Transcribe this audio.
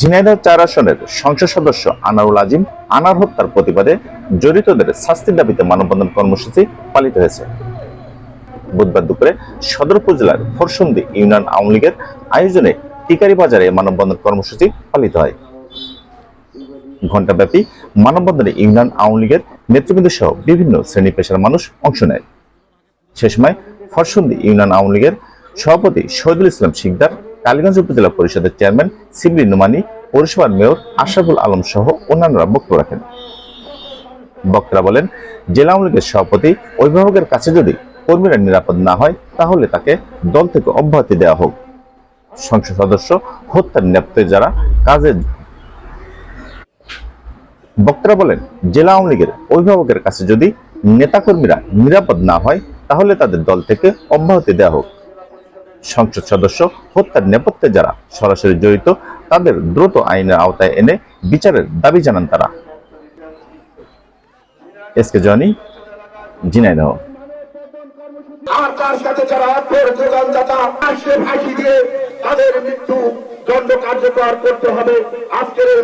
ঝিনাইদহ চার আসনের সংসদ সদস্য আনারুল আজিম আনার হত্যার প্রতিবাদে জড়িতদের শাস্তির দাবিতে মানববন্ধন কর্মসূচি পালিত হয়েছে। বুধবার দুপুরে সদর উপজেলার ফরসন্দি ইউনিয়ন আওয়ামী লীগের আয়োজনে টিকারি বাজারে মানববন্ধন কর্মসূচি পালিত হয়। ঘণ্টাব্যাপী মানববন্ধনে ইউনিয়ন আওয়ামী লীগের নেতৃবৃন্দ সহ বিভিন্ন শ্রেণি পেশার মানুষ অংশ নেয়। সে সময় ফরসন্দি ইউনিয়ন আওয়ামী লীগের সভাপতি শহীদুল ইসলাম শিকদার কালীগঞ্জ উপজেলা পরিষদের চেয়ারম্যান সিবলি নুমানি, পৌরসভার মেয়র আশরাফুল আলম সহ অন্যান্যরা বক্তব্য রাখেন। বক্তারা বলেন, জেলা আওয়ামী লীগের সভাপতি, অভিভাবকের কাছে যদি কর্মীরা নিরাপদ না হয়, তাহলে তাকে দল থেকে অব্যাহতি দেওয়া হোক। সংসদ সদস্য, হত্যার নেপথ্যে যারা কাজে বক্তারা বলেন, জেলা আওয়ামী লীগের অভিভাবকের কাছে যদি নেতাকর্মীরা নিরাপদ না হয়, তাহলে তাদের দল থেকে অব্যাহতি দেওয়া হোক। সংসদ সদস্য হত্যার নেপথ্যে যারা সরাসরি জড়িত, তাদের দ্রুত আইনের আওতায় এনে বিচারের দাবি জানান তারা। SK Johnny Jhenaidah. আর তাদের মৃত্যু দণ্ড কার্যকর করতে হবে। আজকের এই